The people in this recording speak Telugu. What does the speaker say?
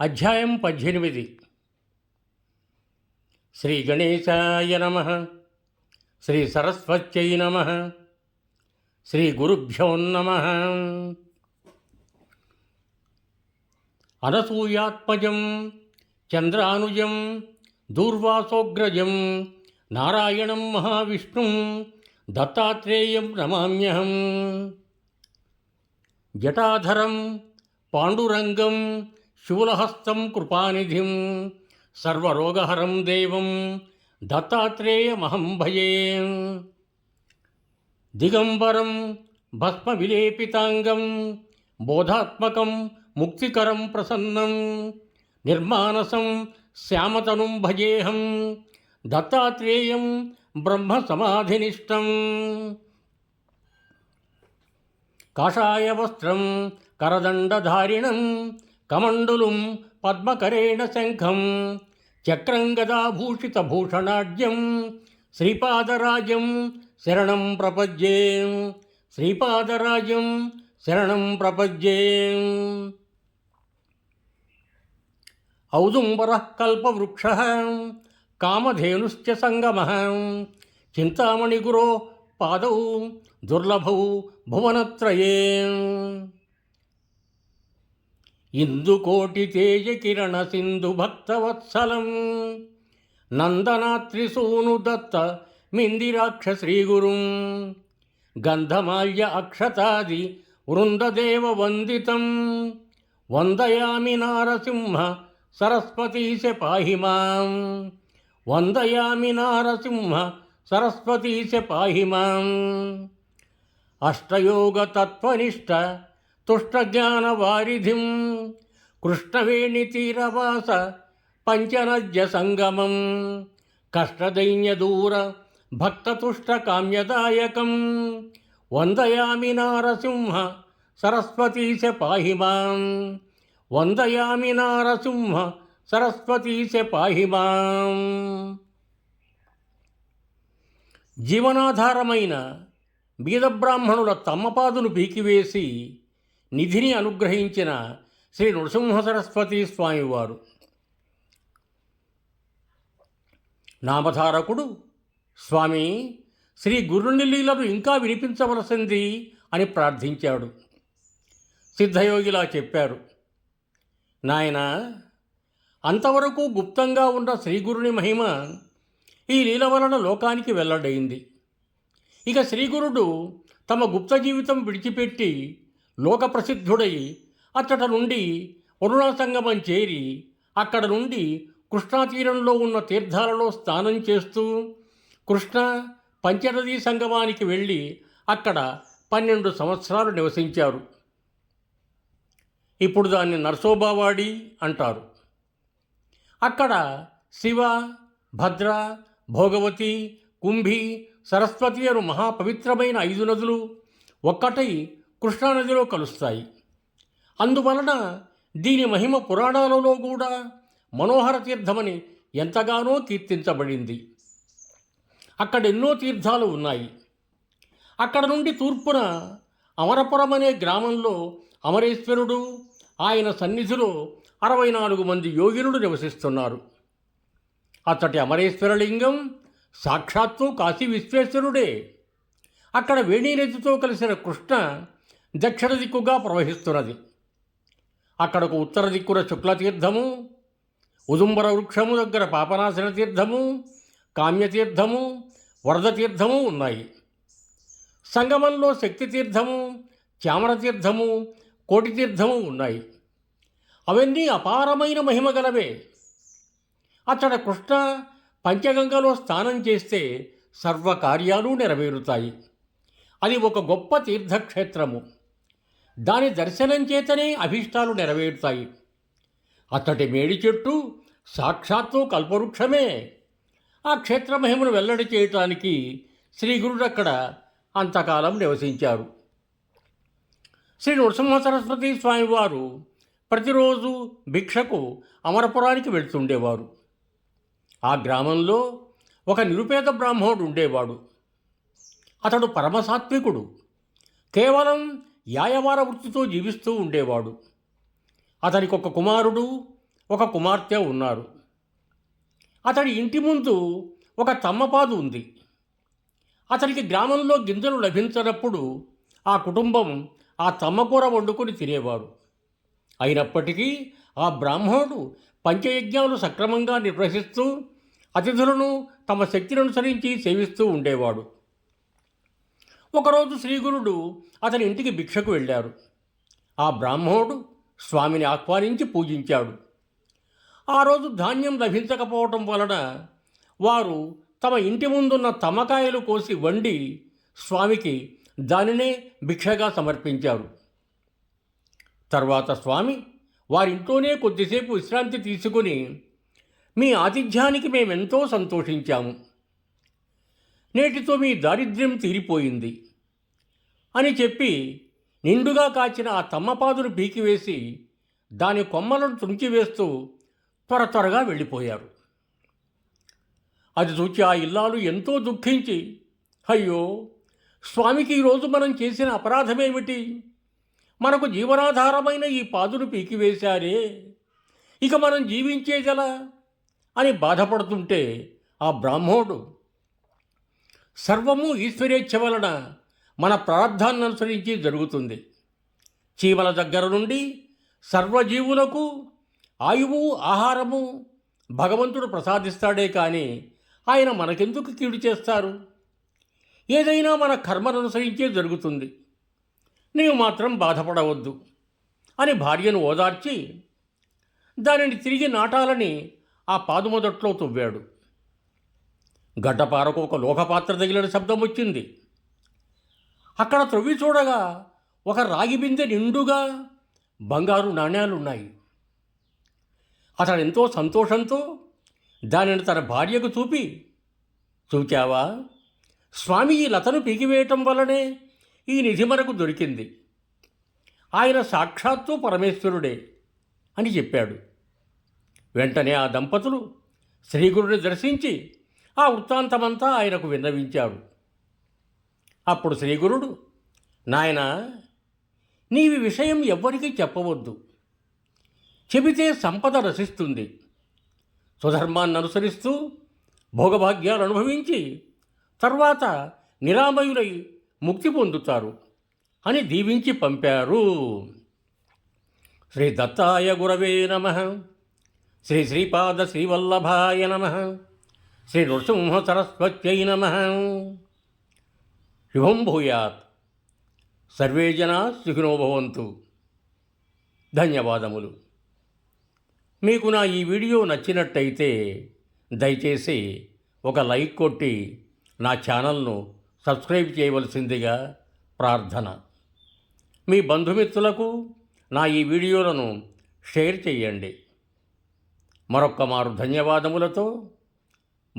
అధ్యాయం పద్దెనిమిది శ్రీ గణేశాయ నమ శ్రీ సరస్వత్యై నమ శ్రీ గురుభ్యో నమ అనసూయాత్మజం చంద్రానుజం దూర్వాసోగ్రజం నారాయణం మహావిష్ణుం దత్తాత్రేయం నమామ్యహం జటాధరం పాండురంగం శూలహస్తం కృపానిధిం సర్వరోగహరం దేవం దత్తాత్రేయమహం భయే దిగంబరం భస్మవిలేపితాంగం బోధాత్మకం ముక్తికరం ప్రసన్నం నిర్మానసం శ్యామతనుం భజేహం దత్తాత్రేయం బ్రహ్మసమాధినిష్టం. కాషాయవస్త్రం కరదండధారిణం కమండులుం పద్మకరేణ శంఖం చక్రం గదాభూషితభూషణాఢ్యం శ్రీపాదరాజం శరణం ప్రపద్యే శ్రీపాదరాజం శరణం ప్రపద్యే ఔదుంబర కల్పవృక్ష కామధేనుశ్చ సంగమ చింతామణిగురో పాదౌ దుర్లభౌ భువనత్రయే. ఇందుకోటి తేజ కిరణ సింధు భక్తవత్సలం. నందనాత్రి సూను దత్త మిందిరాక్ష శ్రీగురుం. గంధమాల్య అక్షతాది వృందదేవ వందితం. వందయామి నారసింహ సరస్వతీశ పాహి మాం. వందయామి నారసింహ సరస్వతీశ పాహి మాం. అష్టయోగతత్వనిష్ట తుష్టజ్ఞానవారిధిం కృష్ణవేణితీరవాస పంచనజ్య సంగమం కష్టదైన్యదూర భక్తతుష్టకామ్యదాయకం వందయామి నారసింహ సరస్వతీశ పాహి మాం. వందయామి నారసింహ సరస్వతీశ పాహి మాం. జీవనాధారమైన బీదబ్రాహ్మణుల తమ్మపాదును పీకివేసి నిధిని అనుగ్రహించిన శ్రీ నృసింహ సరస్వతి స్వామివారు. నామధారకుడు స్వామి శ్రీ గురుని లీలను ఇంకా వినిపించవలసింది అని ప్రార్థించాడు. సిద్ధయోగిలా చెప్పారు. నాయన అంతవరకు గుప్తంగా ఉన్న శ్రీగురుని మహిమ ఈ లీల వలన లోకానికి వెల్లడైంది. ఇక శ్రీగురుడు తమ గుప్త జీవితం విడిచిపెట్టి లోకప్రసిద్ధుడై అచ్చట నుండి అరుణా సంగమం చేరి అక్కడ నుండి కృష్ణాతీరంలో ఉన్న తీర్థాలలో స్నానం చేస్తూ కృష్ణ పంచనదీ సంగమానికి వెళ్ళి అక్కడ పన్నెండు సంవత్సరాలు నివసించారు. ఇప్పుడు దాన్ని నర్సోబావాడి అంటారు. అక్కడ శివ భద్ర భోగవతి కుంభి సరస్వతి అను మహాపవిత్రమైన ఐదు నదులు ఒక్కటై కృష్ణానదిలో కలుస్తాయి. అందువలన దీని మహిమ పురాణాలలో కూడా మనోహర తీర్థమని ఎంతగానో కీర్తించబడింది. అక్కడ ఎన్నో తీర్థాలు ఉన్నాయి. అక్కడ నుండి తూర్పున అమరపురం అనే గ్రామంలో అమరేశ్వరుడు ఆయన సన్నిధిలో అరవై నాలుగు మంది యోగినుడు నివసిస్తున్నారు. అతటి అమరేశ్వరలింగం సాక్షాత్తు కాశీ విశ్వేశ్వరుడే. అక్కడ వేణీ నదితో కలిసిన కృష్ణ దక్షిణ దిక్కుగా ప్రవహిస్తున్నది. అక్కడకు ఉత్తర దిక్కున శుక్లతీర్థము ఉదుంబర వృక్షము దగ్గర పాపనాశన తీర్థము కామ్యతీర్థము వరద తీర్థము ఉన్నాయి. సంగమంలో శక్తి తీర్థము చామర తీర్థము కోటి తీర్థము ఉన్నాయి. అవన్నీ అపారమైన మహిమ గలవే. అతడ కృష్ణ పంచగంగలో స్నానం చేస్తే సర్వకార్యాలు నెరవేరుతాయి. అది ఒక గొప్ప తీర్థక్షేత్రము. దాని దర్శనం చేతనే అభీష్టాలు నెరవేరుతాయి. అతడి మేడి చెట్టు సాక్షాత్తు కల్పవృక్షమే. ఆ క్షేత్ర మహిమను వెల్లడి చేయటానికి శ్రీ గురుడు అక్కడ అంతకాలం నివసించారు. శ్రీ నృసింహ సరస్వతి స్వామివారు ప్రతిరోజు భిక్షకు అమరపురానికి వెళ్తుండేవారు. ఆ గ్రామంలో ఒక నిరుపేద బ్రాహ్మణుడు ఉండేవాడు. అతడు పరమసాత్వికుడు. కేవలం యాయవార వృత్తితో జీవిస్తూ ఉండేవాడు. అతనికి ఒక కుమారుడు ఒక కుమార్తె ఉన్నారు. అతడి ఇంటి ముందు ఒక తమ్మపాదు ఉంది. అతనికి గ్రామంలో గింజలు లభించినప్పుడు ఆ కుటుంబం ఆ తమ్మకూర వండుకొని తినేవారు. అయినప్పటికీ ఆ బ్రాహ్మణుడు పంచయజ్ఞాలు సక్రమంగా నిర్వహిస్తూ అతిథులను తమ శక్తిని అనుసరించి సేవిస్తూ ఉండేవాడు. ఒకరోజు శ్రీగురుడు అతని ఇంటికి భిక్షకు వెళ్ళారు. ఆ బ్రాహ్మణుడు స్వామిని ఆహ్వానించి పూజించాడు. ఆ రోజు ధాన్యం లభించకపోవటం వలన వారు తమ ఇంటి ముందున్న తమకాయలు కోసి వండి స్వామికి దానినే భిక్షగా సమర్పించారు. తర్వాత స్వామి వారింట్లోనే కొద్దిసేపు విశ్రాంతి తీసుకుని మీ ఆతిథ్యానికి మేమెంతో సంతోషించాము. నేటితో మీ దారిద్ర్యం తీరిపోయింది అని చెప్పి నిండుగా కాచిన ఆ తమ్మపాదును పీకివేసి దాని కొమ్మలను తుంచివేస్తూ త్వర త్వరగా వెళ్ళిపోయారు అది చూచి ఆ ఇల్లాలు ఎంతో దుఃఖించి అయ్యో స్వామికి ఈరోజు మనం చేసిన అపరాధమేమిటి? మనకు జీవనాధారమైన ఈ పాదును పీకివేశారే ఇక మనం జీవించేదలా? అని బాధపడుతుంటే ఆ బ్రాహ్మణుడు సర్వము ఈశ్వరేచ్ఛ వలన మన ప్రారంధాన్ని అనుసరించి జరుగుతుంది. చీమల దగ్గర నుండి సర్వజీవులకు ఆయువు ఆహారము భగవంతుడు ప్రసాదిస్తాడే కానీ ఆయన మనకెందుకు కీడు చేస్తారు? ఏదైనా మన కర్మను అనుసరించే జరుగుతుంది. నీవు మాత్రం బాధపడవద్దు అని భార్యను ఓదార్చి దానిని తిరిగి నాటాలని ఆ పాదుమొదట్లో తువ్వాడు. గడ్డపారకు ఒక లోహపాత్ర తగిలిన శబ్దం వచ్చింది. అక్కడ త్రవ్వి చూడగా ఒక రాగి బిందె నిండుగా బంగారు నాణ్యాలున్నాయి. అతడు ఎంతో సంతోషంతో దానిని తన భార్యకు చూపి చూచావా? స్వామి ఈ లతను పీకివేయటం వల్లనే ఈ నిధి మనకు దొరికింది. ఆయన సాక్షాత్తు పరమేశ్వరుడే అని చెప్పాడు. వెంటనే ఆ దంపతులు శ్రీగురుని దర్శించి ఆ వృత్తాంతమంతా ఆయనకు విన్నవించాడు. అప్పుడు శ్రీగురుడు నాయనా నీవి విషయం ఎవ్వరికీ చెప్పవద్దు. చెబితే సంపద రసిస్తుంది స్వధర్మాన్ని అనుసరిస్తూ భోగభాగ్యాలు అనుభవించి తర్వాత నిరామయులై ముక్తి పొందుతారు అని దీవించి పంపారు. శ్రీ దత్తాయ గురవే నమ. శ్రీ శ్రీపాద శ్రీవల్లభాయ నమ. శ్రీ నృసింహ సరస్వత్యై నమ. శుభం భూయాత్. సర్వే జనా సుఖినోభవంతు ధన్యవాదములు. మీకు నా ఈ వీడియో నచ్చినట్టయితే దయచేసి ఒక లైక్ కొట్టి నా ఛానల్ను సబ్స్క్రైబ్ చేయవలసిందిగా ప్రార్థన. మీ బంధుమిత్రులకు నా ఈ వీడియోలను షేర్ చేయండి. మరొక్క మారు ధన్యవాదములతో